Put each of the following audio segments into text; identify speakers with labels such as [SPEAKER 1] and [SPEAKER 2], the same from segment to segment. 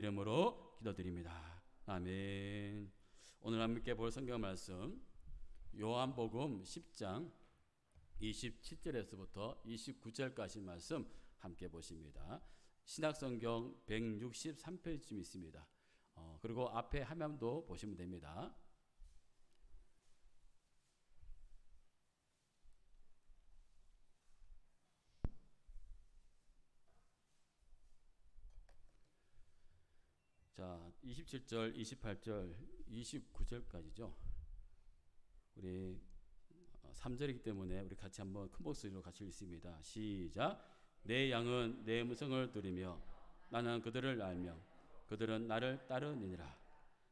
[SPEAKER 1] 이름으로 기도드립니다. 아멘. 오늘 함께 볼 성경 말씀 요한복음 10장 27절에서부터 29절까지 말씀 함께 보십니다. 신학성경 163페이지쯤 있습니다. 어, 그리고 앞에 화면도 보시면 됩니다. 자, 27절, 28절, 29절까지죠. 우리 3절이기 때문에 우리 같이 한번 큰 목소리로 같이 읽습니다. 시작. 내 양은 내 음성을 들으며 나는 그들을 알며 그들은 나를 따르느니라.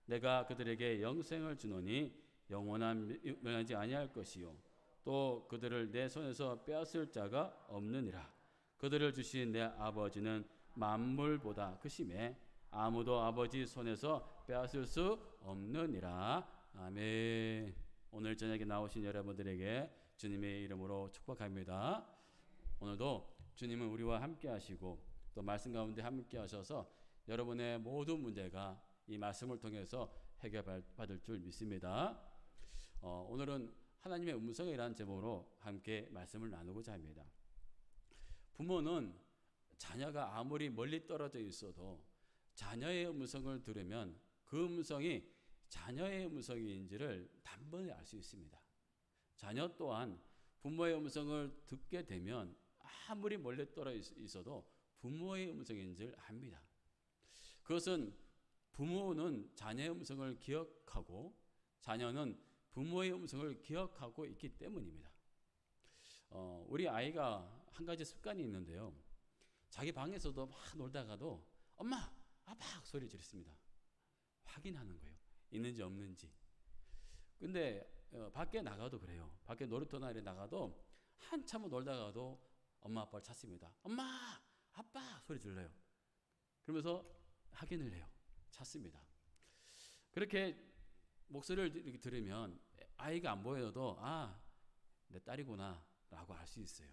[SPEAKER 1] 내가 그들에게 영생을 주노니 영원한 멸하지 아니할 것이요 또 그들을 내 손에서 빼앗을 자가 없느니라. 그들을 주신 내 아버지는 만물보다 크심에 아무도 아버지 손에서 빼앗을 수 없느니라. 아멘. 오늘 저녁에 나오신 여러분들에게 주님의 이름으로 축복합니다. 오늘도 주님은 우리와 함께 하시고 또 말씀 가운데 함께 하셔서 여러분의 모든 문제가 이 말씀을 통해서 해결받을 줄 믿습니다. 어, 오늘은 하나님의 음성이라는 제목으로 함께 말씀을 나누고자 합니다. 부모는 자녀가 아무리 멀리 떨어져 있어도 자녀의 음성을 들으면 그 음성이 자녀의 음성인지를 단번에 알 수 있습니다. 자녀 또한 부모의 음성을 듣게 되면 아무리 멀리 떨어 있어도 부모의 음성인지를 압니다. 그것은 부모는 자녀의 음성을 기억하고 자녀는 부모의 음성을 기억하고 있기 때문입니다. 어, 우리 아이가 한 가지 습관이 있는데요. 자기 방에서도 막 놀다가도 엄마 아박 소리 지르습니다. 확인하는 거예요. 있는지 없는지. 근데 어, 밖에 나가도 그래요. 밖에 놀이터나 이 나가도 한참을 놀다가도 엄마 아빠를 찾습니다. 엄마, 아빠 소리 질러요. 그러면서 확인을 해요. 찾습니다. 그렇게 목소리를 들으면 아이가 안 보여도 아, 내 딸이구나라고 알 수 있어요.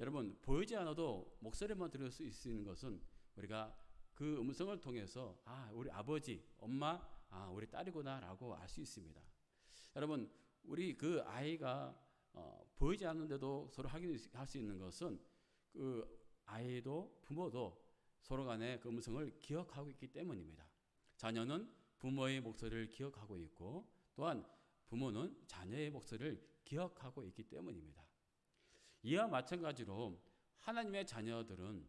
[SPEAKER 1] 여러분 보이지 않아도 목소리만 들을 수 있는 것은 우리가 그 음성을 통해서 아 우리 아버지, 엄마, 아 우리 딸이구나라고 알 수 있습니다. 여러분 우리 그 아이가 어, 보이지 않는데도 서로 확인할 수 있는 것은 그 아이도 부모도 서로 간의 그 음성을 기억하고 있기 때문입니다. 자녀는 부모의 목소리를 기억하고 있고 또한 부모는 자녀의 목소리를 기억하고 있기 때문입니다. 이와 마찬가지로 하나님의 자녀들은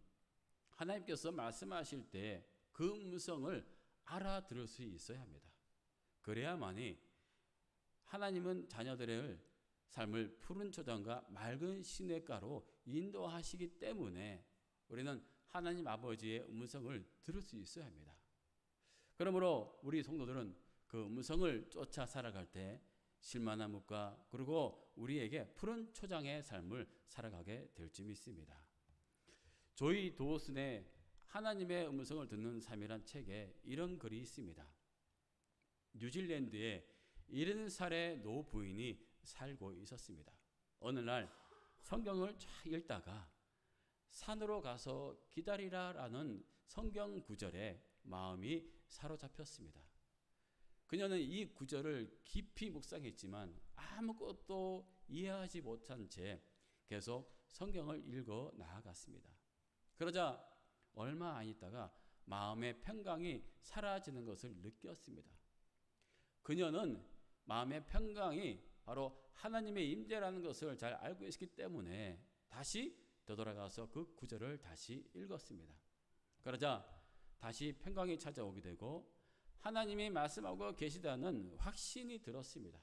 [SPEAKER 1] 하나님께서 말씀하실 때 그 음성을 알아들을 수 있어야 합니다. 그래야만이 하나님은 자녀들의 삶을 푸른 초장과 맑은 시냇가로 인도하시기 때문에 우리는 하나님 아버지의 음성을 들을 수 있어야 합니다. 그러므로 우리 성도들은 그 음성을 쫓아 살아갈 때 실만한 묵과 그리고 우리에게 푸른 초장의 삶을 살아가게 될줄 믿습니다. 조이 도슨의 하나님의 음성을 듣는 삶이란 책에 이런 글이 있습니다. 뉴질랜드에 70살의 노 부인이 살고 있었습니다. 어느 날 성경을 쫙 읽다가 산으로 가서 기다리라라는 성경 구절에 마음이 사로잡혔습니다. 그녀는 이 구절을 깊이 묵상했지만 아무것도 이해하지 못한 채 계속 성경을 읽어 나아갔습니다. 그러자 얼마 안 있다가 마음의 평강이 사라지는 것을 느꼈습니다. 그녀는 마음의 평강이 바로 하나님의 임재라는 것을 잘 알고 있기 때문에 다시 되돌아가서 그 구절을 다시 읽었습니다. 그러자 다시 평강이 찾아오게 되고 하나님이 말씀하고 계시다는 확신이 들었습니다.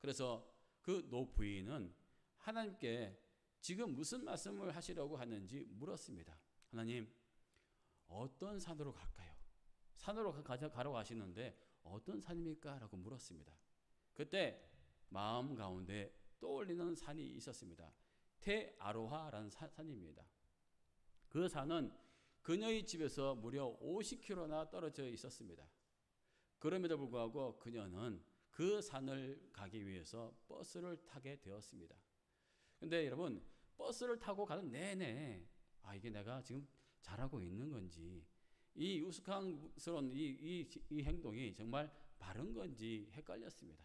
[SPEAKER 1] 그래서 그 노 부인은 하나님께 지금 무슨 말씀을 하시려고 하는지 물었습니다. 하나님, 어떤 산으로 갈까요? 산으로 가라고 하시는데 어떤 산입니까? 라고 물었습니다. 그때 마음 가운데 떠올리는 산이 있었습니다. 테아로하라는 산입니다. 그 산은 그녀의 집에서 무려 50km나 떨어져 있었습니다. 그럼에도 불구하고 그녀는 그 산을 가기 위해서 버스를 타게 되었습니다. 근데 여러분, 버스를 타고 가는 내내, 아, 이게 내가 지금 잘하고 있는 건지, 이 우스꽝스러운 이, 이, 이 행동이 정말 바른 건지 헷갈렸습니다.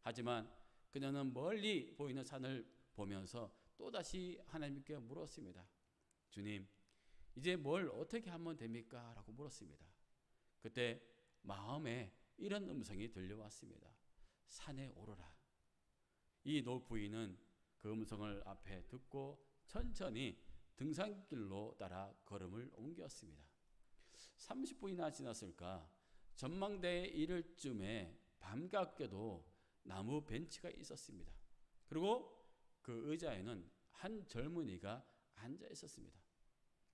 [SPEAKER 1] 하지만 그녀는 멀리 보이는 산을 보면서 또다시 하나님께 물었습니다. 주님, 이제 뭘 어떻게 하면 됩니까? 라고 물었습니다. 그때 마음에 이런 음성이 들려왔습니다. 산에 오르라. 이 노부인은 그 음성을 앞에 듣고 천천히 등산길로 따라 걸음을 옮겼습니다. 30분이나 지났을까 전망대에 이를 쯤에 반갑게도 나무 벤치가 있었습니다. 그리고 그 의자에는 한 젊은이가 앉아 있었습니다.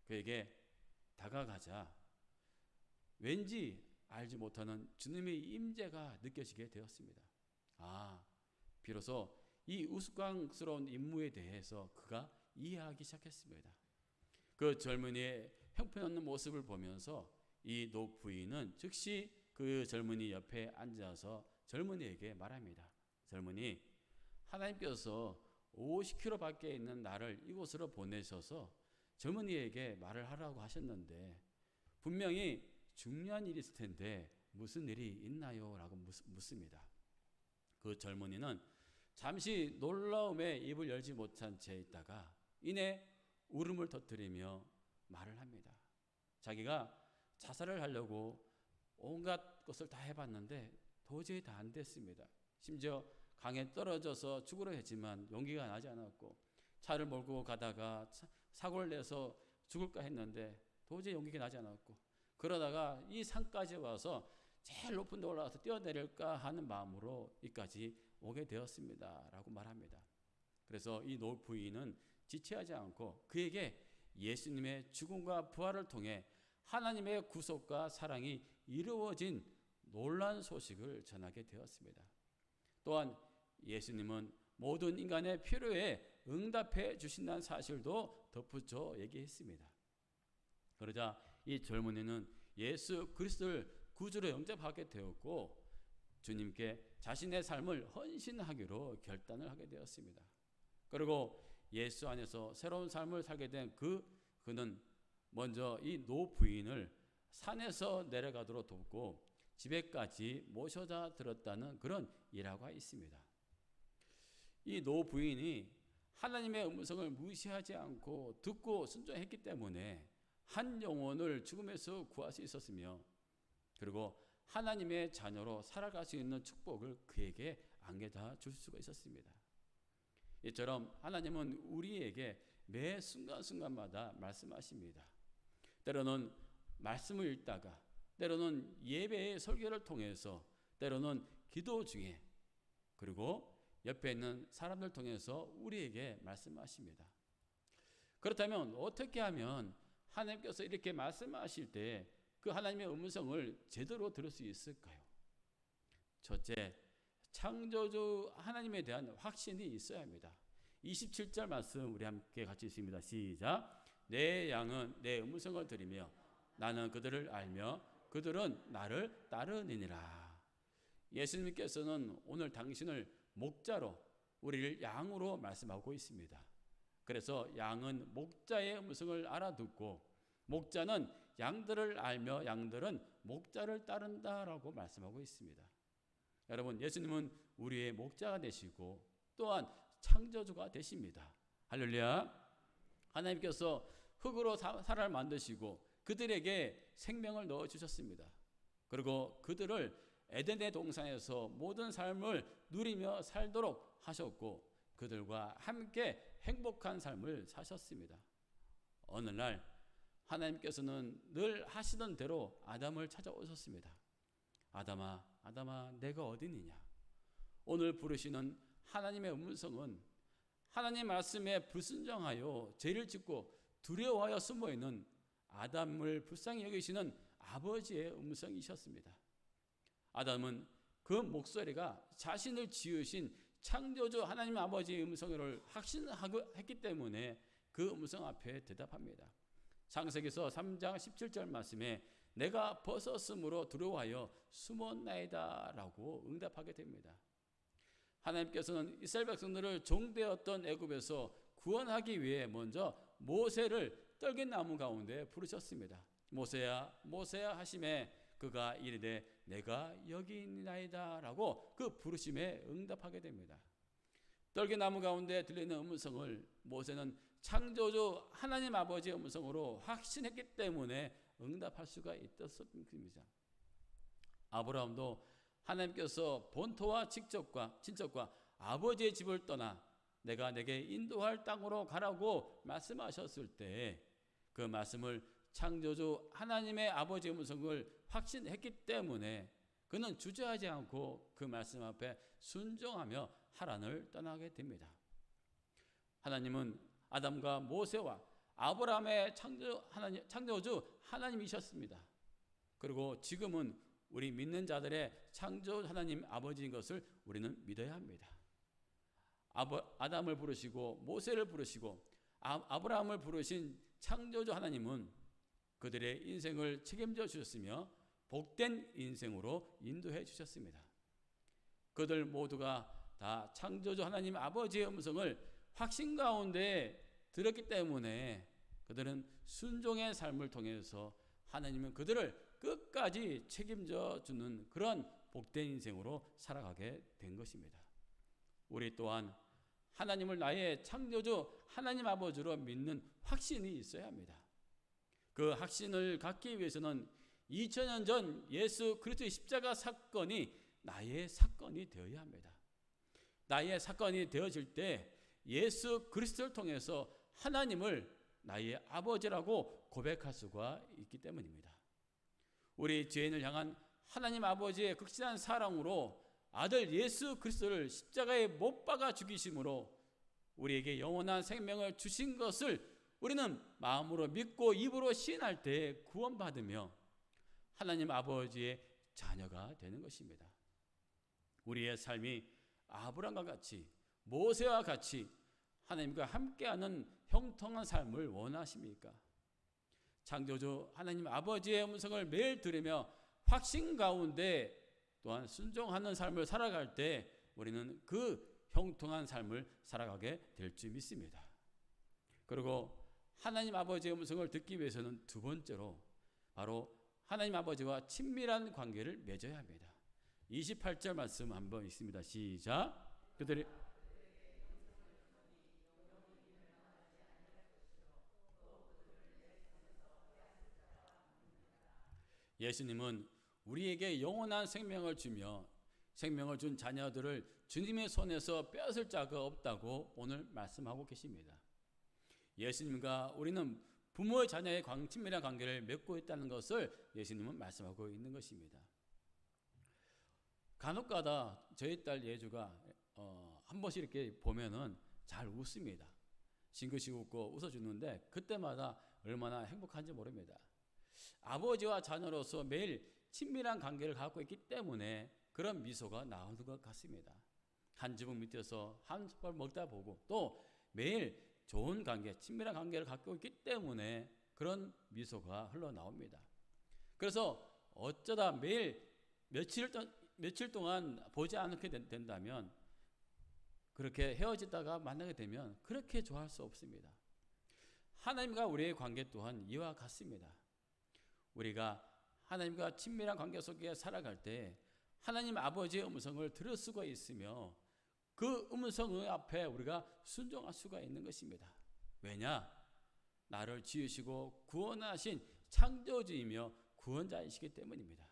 [SPEAKER 1] 그에게 다가가자 왠지 알지 못하는 주님의 임재가 느껴지게 되었습니다. 아, 비로소 이 우스꽝스러운 임무에 대해서 그가 이해하기 시작했습니다. 그 젊은이의 형편없는 모습을 보면서 이 노 부인은 즉시 그 젊은이 옆에 앉아서 젊은이에게 말합니다. 젊은이, 하나님께서 50km 밖에 있는 나를 이곳으로 보내셔서 젊은이에게 말을 하라고 하셨는데 분명히 중요한 일이 있을 텐데 무슨 일이 있나요? 라고 묻습니다. 그 젊은이는 잠시 놀라움에 입을 열지 못한 채 있다가 이내 울음을 터뜨리며 말을 합니다. 자기가 자살을 하려고 온갖 것을 다 해봤는데 도저히 다 안 됐습니다. 심지어 강에 떨어져서 죽으려 했지만 용기가 나지 않았고 차를 몰고 가다가 사고를 내서 죽을까 했는데 도저히 용기가 나지 않았고 그러다가 이 산까지 와서 제일 높은 데 올라가서 뛰어내릴까 하는 마음으로 이까지 오게 되었습니다. 라고 말합니다. 그래서 이 노 부인은 지체하지 않고 그에게 예수님의 죽음과 부활을 통해 하나님의 구속과 사랑이 이루어진 놀란 소식을 전하게 되었습니다. 또한 예수님은 모든 인간의 필요에 응답해 주신다는 사실도 덧붙여 얘기했습니다. 그러자 이 젊은이는 예수 그리스도를 구주로 영접하게 되었고 주님께 자신의 삶을 헌신하기로 결단을 하게 되었습니다. 그리고 예수 안에서 새로운 삶을 살게 된 그 그는 먼저 이 노 부인을 산에서 내려가도록 돕고 집에까지 모셔다 들었다는 그런 일화가 있습니다. 이 노 부인이 하나님의 음성을 무시하지 않고 듣고 순종했기 때문에 한 영혼을 죽음에서 구할 수 있었으며 그리고 하나님의 자녀로 살아갈 수 있는 축복을 그에게 안겨다 줄 수가 있었습니다. 이처럼 하나님은 우리에게 매 순간순간마다 말씀하십니다. 때로는 말씀을 읽다가 때로는 예배의 설교를 통해서 때로는 기도 중에 그리고 옆에 있는 사람들 통해서 우리에게 말씀하십니다. 그렇다면 어떻게 하면 하나님께서 이렇게 말씀하실 때 그 하나님의 음성을 제대로 들을 수 있을까요? 첫째, 창조주 하나님에 대한 확신이 있어야 합니다. 27절 말씀 우리 함께 같이 읽습니다. 시작. 내 양은 내 음성을 들으며 나는 그들을 알며 그들은 나를 따르니라. 예수님께서는 오늘 당신을 목자로 우리를 양으로 말씀하고 있습니다. 그래서 양은 목자의 음성을 알아듣고 목자는 양들을 알며 양들은 목자를 따른다라고 말씀하고 있습니다. 여러분, 예수님은 우리의 목자가 되시고 또한 창조주가 되십니다. 할렐루야. 하나님께서 흙으로 사람을 만드시고 그들에게 생명을 넣어 주셨습니다. 그리고 그들을 에덴의 동산에서 모든 삶을 누리며 살도록 하셨고 그들과 함께 행복한 삶을 사셨습니다. 어느 날 하나님께서는 늘 하시던 대로 아담을 찾아오셨습니다. 아담아, 아담아, 내가 어디느냐? 오늘 부르시는 하나님의 음성은 하나님 말씀에 불순종하여 죄를 짓고 두려워하여 숨어 있는 아담을 불쌍히 여기시는 아버지의 음성이셨습니다. 아담은 그 목소리가 자신을 지으신 창조주 하나님 아버지의 음성을 확신했기 때문에 그 음성 앞에 대답합니다. 창세기서 3장 17절 말씀에 내가 벗었으므로 두려워하여 숨었나이다라고 응답하게 됩니다. 하나님께서는 이스라엘 백성들을 종되었던 애굽에서 구원하기 위해 먼저 모세를 떨긴 나무 가운데 부르셨습니다. 모세야 모세야 하심에 그가 이르되 내가 여기 있나이다라고 그 부르심에 응답하게 됩니다. 떨기 나무 가운데 들리는 음성을 모세는 창조주 하나님 아버지의 음성으로 확신했기 때문에 응답할 수가 있었습니다. 아브라함도 하나님께서 본토와 직접과 친척과 아버지의 집을 떠나 내가 내게 인도할 땅으로 가라고 말씀하셨을 때 그 말씀을 창조주 하나님의 아버지의 음성을 확신했기 때문에 그는 주저하지 않고 그 말씀 앞에 순종하며 하란을 떠나게 됩니다. 하나님은 아담과 모세와 아브라함의 창조 하나님 창조주 하나님이셨습니다. 그리고 지금은 우리 믿는 자들의 창조 하나님 아버지인 것을 우리는 믿어야 합니다. 아담을 부르시고 모세를 부르시고 아, 아브라함을 부르신 창조주 하나님은 그들의 인생을 책임져 주셨으며 복된 인생으로 인도해 주셨습니다. 그들 모두가 다 창조주 하나님 아버지의 음성을 확신 가운데 들었기 때문에 그들은 순종의 삶을 통해서 하나님은 그들을 끝까지 책임져 주는 그런 복된 인생으로 살아가게 된 것입니다. 우리 또한 하나님을 나의 창조주 하나님 아버지로 믿는 확신이 있어야 합니다. 그 확신을 갖기 위해서는 2000년 전 예수 그리스도의 십자가 사건이 나의 사건이 되어야 합니다. 나의 사건이 되어질 때 예수 그리스도를 통해서 하나님을 나의 아버지라고 고백할 수가 있기 때문입니다. 우리 죄인을 향한 하나님 아버지의 극진한 사랑으로 아들 예수 그리스도를 십자가에 못 박아 죽이심으로 우리에게 영원한 생명을 주신 것을 우리는 마음으로 믿고 입으로 시인할 때 구원받으며 하나님 아버지의 자녀가 되는 것입니다. 우리의 삶이 아브람과 같이 모세와 같이 하나님과 함께하는 형통한 삶을 원하십니까? 창조주 하나님 아버지의 음성을 매일 들으며 확신 가운데 또한 순종하는 삶을 살아갈 때 우리는 그 형통한 삶을 살아가게 될 줄 믿습니다. 그리고 하나님 아버지의 음성을 듣기 위해서는 두 번째로 바로 하나님 아버지와 친밀한 관계를 맺어야 합니다. 28절 말씀 한번 있습니다. 시작. 그들이 예수님은 우리에게 영원한 생명을 주며 생명을 준 자녀들을 주님의 손에서 빼앗을 자가 없다고 오늘 말씀하고 계십니다. 예수님과 우리는 부모의 자녀의 친밀한 관계를 맺고 있다는 것을 예수님은 말씀하고 있는 것입니다. 간혹가다 저희 딸 예주가 어, 한 번씩 이렇게 보면은 잘 웃습니다. 싱긋이 웃고 웃어주는데 그때마다 얼마나 행복한지 모릅니다. 아버지와 자녀로서 매일 친밀한 관계를 갖고 있기 때문에 그런 미소가 나오는 것 같습니다. 한 지붕 밑에서 한 숟갈 먹다 보고 또 매일 좋은 관계, 친밀한 관계를 갖고 있기 때문에 그런 미소가 흘러나옵니다. 그래서 어쩌다 매일 며칠, 며칠 동안 보지 않게 된다면 그렇게 헤어지다가 만나게 되면 그렇게 좋아할 수 없습니다. 하나님과 우리의 관계 또한 이와 같습니다. 우리가 하나님과 친밀한 관계 속에 살아갈 때 하나님 아버지의 음성을 들을 수가 있으며 그 음성 앞에 우리가 순종할 수가 있는 것입니다. 왜냐? 나를 지으시고 구원하신 창조주이며 구원자이시기 때문입니다.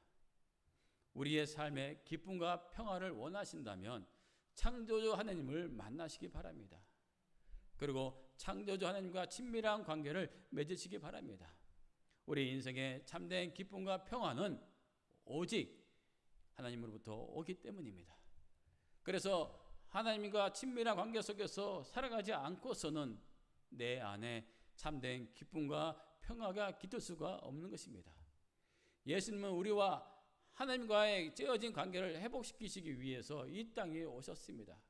[SPEAKER 1] 우리의 삶에 기쁨과 평화를 원하신다면 창조주 하나님을 만나시기 바랍니다. 그리고 창조주 하나님과 친밀한 관계를 맺으시기 바랍니다. 우리 인생의 참된 기쁨과 평화는 오직 하나님으로부터 오기 때문입니다. 그래서 하나님과 친밀한 관계 속에서 살아가지 않고서는 내 안에 참된 기쁨과 평화가 깃들 수가 없는 것입니다. 예수님은 우리와 하나님과의 찌어진 관계를 회복시키시기 위해서 이 땅에 오셨습니다.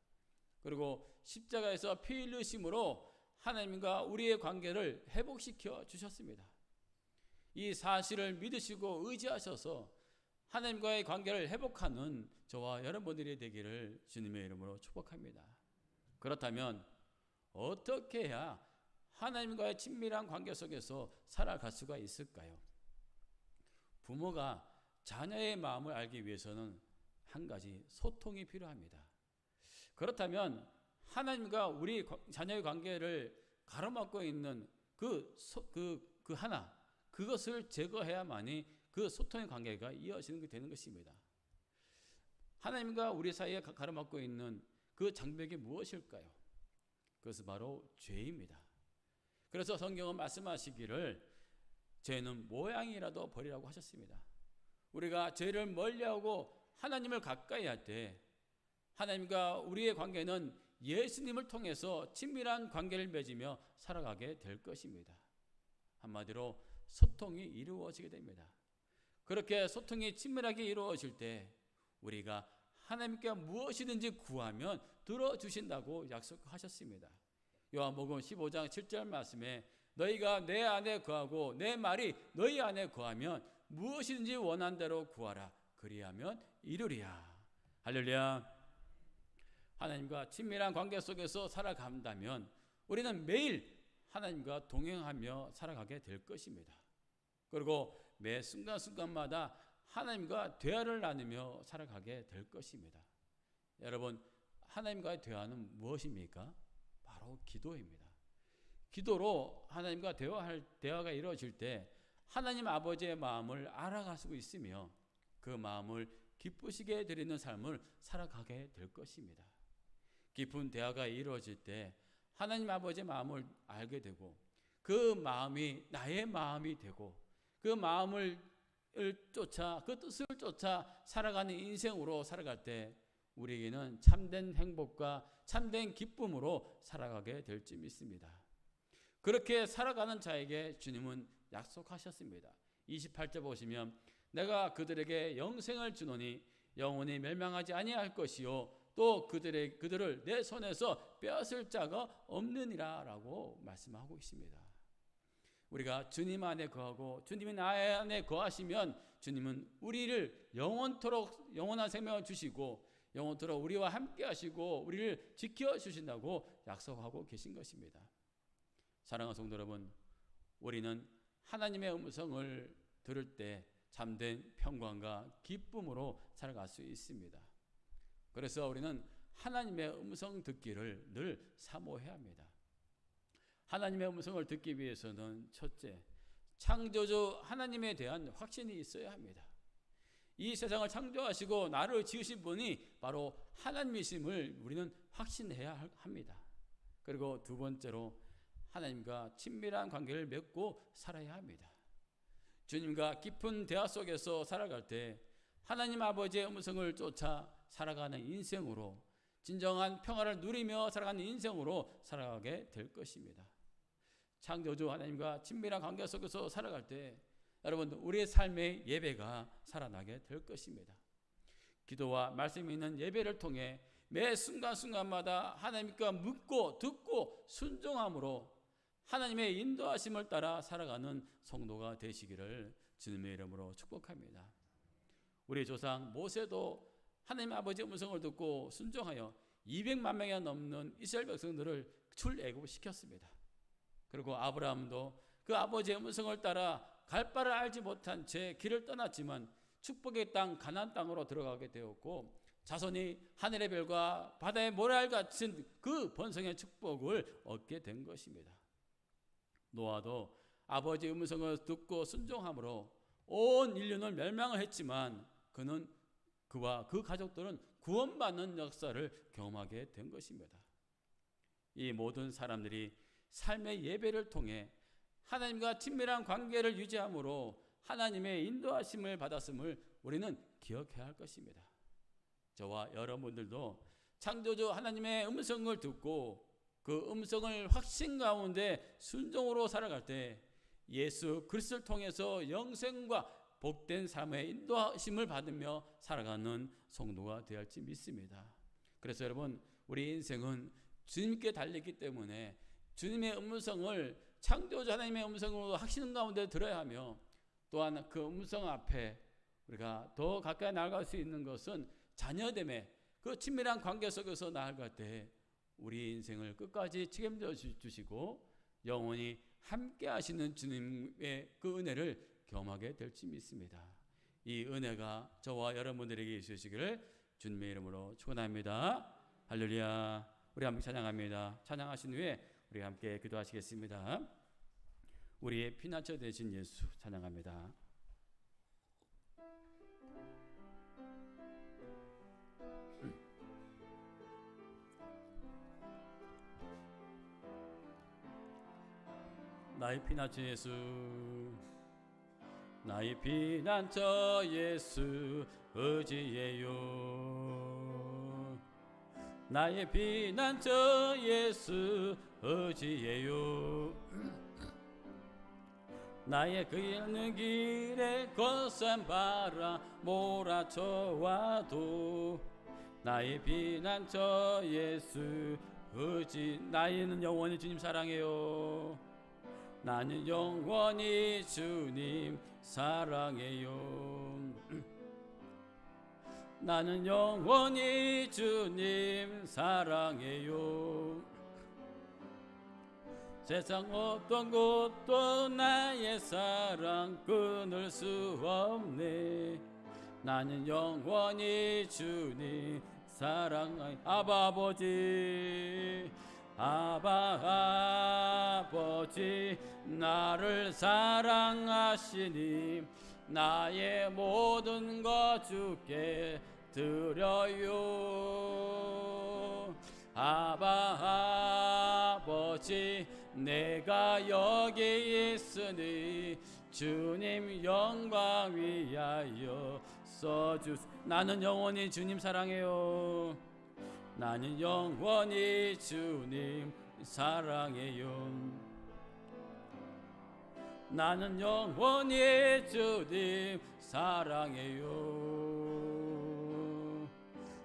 [SPEAKER 1] 그리고 십자가에서 피 흘리심으로 하나님과 우리의 관계를 회복시켜 주셨습니다. 이 사실을 믿으시고 의지하셔서 하나님과의 관계를 회복하는 저와 여러분들이 되기를 주님의 이름으로 축복합니다. 그렇다면 어떻게 해야 하나님과의 친밀한 관계 속에서 살아갈 수가 있을까요? 부모가 자녀의 마음을 알기 위해서는 한 가지 소통이 필요합니다. 그렇다면 하나님과 우리 과- 자녀의 관계를 가로막고 있는 그, 소, 그, 그 하나, 그것을 제거해야만이 그 소통의 관계가 이어지는 게 되는 것입니다. 하나님과 우리 사이에 가- 가로막고 있는 그 장벽이 무엇일까요? 그것은 바로 죄입니다. 그래서 성경은 말씀하시기를 죄는 모양이라도 버리라고 하셨습니다. 우리가 죄를 멀리하고 하나님을 가까이 할 때 하나님과 우리의 관계는 예수님을 통해서 친밀한 관계를 맺으며 살아가게 될 것입니다. 한마디로 소통이 이루어지게 됩니다. 그렇게 소통이 친밀하게 이루어질 때 우리가 하나님께 무엇이든지 구하면 들어주신다고 약속하셨습니다. 요한복음 15장 7절 말씀에 너희가 내 안에 거하고 내 말이 너희 안에 거하면 무엇이든지 원한 대로 구하라 그리하면 이루리야. 할렐루야. 하나님과 친밀한 관계 속에서 살아간다면 우리는 매일 하나님과 동행하며 살아가게 될 것입니다. 그리고 매 순간순간마다 하나님과 대화를 나누며 살아가게 될 것입니다. 여러분, 하나님과의 대화는 무엇입니까? 바로 기도입니다. 기도로 하나님과 대화할 대화가 이루어질 때 하나님 아버지의 마음을 알아갈 수 있으며 그 마음을 기쁘시게 드리는 삶을 살아가게 될 것입니다. 깊은 대화가 이루어질 때 하나님 아버지의 마음을 알게 되고 그 마음이 나의 마음이 되고 그 마음을 쫓아 그 뜻을 쫓아 살아가는 인생으로 살아갈 때 우리에게는 참된 행복과 참된 기쁨으로 살아가게 될지 믿습니다. 그렇게 살아가는 자에게 주님은 약속하셨습니다. 28절 보시면 내가 그들에게 영생을 주노니 영원히 멸망하지 아니할 것이요 또 그들의 그들을 내 손에서 빼앗을 자가 없느니라라고 말씀하고 있습니다. 우리가 주님 안에 거하고 주님이 나 안에 거하시면 주님은 우리를 영원토록 영원한 생명을 주시고 영원토록 우리와 함께 하시고 우리를 지켜 주신다고 약속하고 계신 것입니다. 사랑하는 성도 여러분, 우리는 하나님의 음성을 들을 때 참된 평강과 기쁨으로 살아갈 수 있습니다. 그래서 우리는 하나님의 음성 듣기를 늘 사모해야 합니다. 하나님의 음성을 듣기 위해서는 첫째, 창조주 하나님에 대한 확신이 있어야 합니다. 이 세상을 창조하시고 나를 지으신 분이 바로 하나님이심을 우리는 확신해야 합니다. 그리고 두 번째로 하나님과 친밀한 관계를 맺고 살아야 합니다. 주님과 깊은 대화 속에서 살아갈 때 하나님 아버지의 음성을 쫓아 살아가는 인생으로 진정한 평화를 누리며 살아가는 인생으로 살아가게 될 것입니다. 창조주 하나님과 친밀한 관계 속에서 살아갈 때 여러분 우리의 삶의 예배가 살아나게 될 것입니다. 기도와 말씀이 있는 예배를 통해 매 순간순간마다 하나님과 묻고 듣고 순종함으로 하나님의 인도하심을 따라 살아가는 성도가 되시기를 주님의 이름으로 축복합니다. 우리 조상 모세도 하나님 아버지의 음성을 듣고 순종하여 200만 명이 넘는 이스라엘 백성들을 출애굽시켰습니다. 그리고 아브라함도 그 아버지의 음성을 따라 갈 바를 알지 못한 채 길을 떠났지만 축복의 땅 가나안 땅으로 들어가게 되었고 자손이 하늘의 별과 바다의 모래알 같은 그 번성의 축복을 얻게 된 것입니다. 노아도 아버지의 음성을 듣고 순종함으로 온 인류는 멸망을 했지만 그는 그와 그 가족들은 구원받는 역사를 경험하게 된 것입니다. 이 모든 사람들이 삶의 예배를 통해 하나님과 친밀한 관계를 유지함으로 하나님의 인도하심을 받았음을 우리는 기억해야 할 것입니다. 저와 여러분들도 창조주 하나님의 음성을 듣고 그 음성을 확신 가운데 순종으로 살아갈 때 예수 그리스도를 통해서 영생과 복된 삶의 인도하심을 받으며 살아가는 성도가 되었지 믿습니다. 그래서 여러분 우리 인생은 주님께 달리기 때문에 주님의 음성을 창조주 하나님의 음성으로 확신 가운데 들어야 하며 또한 그 음성 앞에 우리가 더 가까이 나아갈 수 있는 것은 자녀됨의 그 친밀한 관계 속에서 나아갈 때 우리 인생을 끝까지 책임져 주시고 영원히 함께 하시는 주님의 그 은혜를 경험하게 될지 믿습니다. 이 은혜가 저와 여러분들에게 있으시기를 주님의 이름으로 축원합니다. 할렐루야. 우리 함께 찬양합니다. 찬양하신 후에 우리 함께 기도하시겠습니다. 우리의 피난처 되신 예수 찬양합니다. 나의 피난처 예수 나의 피난처 예수 의지예요 나의 피난처 예수 의지예요. 나의 그 있는 길에 거센 바람 몰아쳐와도 나의 피난처 예수 의지 나이는 영원히 주님 사랑해요. 나는 영원히 주님 사랑해요. 나는 영원히 주님 사랑해요 세상 어떤 곳도 나의 사랑 끊을 수 없네 나는 영원히 주님 아바 아버지. 아바 아버지 나를 사랑하시니 나의 모든 것 주께 드려요. 아바 아버지 내가 여기 있으니 주님 영광 위하여 써주 나는 영원히 주님 사랑해요. 나는 영원히 주님 사랑해요. 나는 영원히 주님 사랑해요.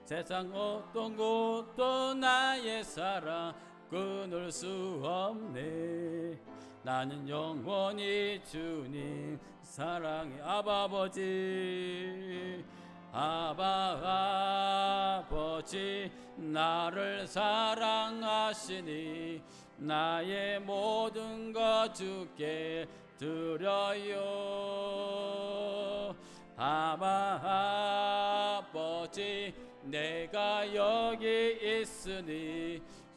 [SPEAKER 1] 세상 어떤 곳도 나의 사랑 끊을 수 없네. 나는 영원히 주님 사랑해 아버지. 아바 아버지 나를 사랑하시니 나의 모든 것 주께 드려요. 아바 아버지 내가 여기 있으니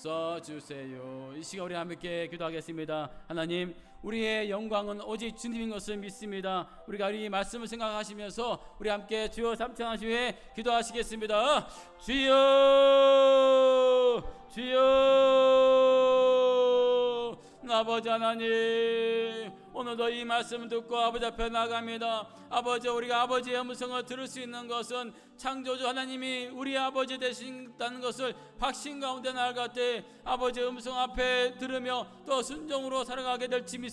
[SPEAKER 1] 써주세요. 이 시간 우리 함께 기도하겠습니다. 하나님, 우리의 영광은 오직 주님인 것을 믿습니다. 우리가 이 말씀을 생각하시면서 우리 함께 주여 삼창하시 후에 기도하시겠습니다. 주여, 주여, 아버지 하나님, 오늘도 이 말씀 듣고 아버지 앞에 나갑니다. 아버지 우리가 아버지의 음성을 들을 수 있는 것은 창조주 하나님이 우리 아버지 되신다는 것을 확신 가운데 나아갈 때 아버지의 음성 앞에 들으며 또 순종으로 살아가게 될지 믿습니다.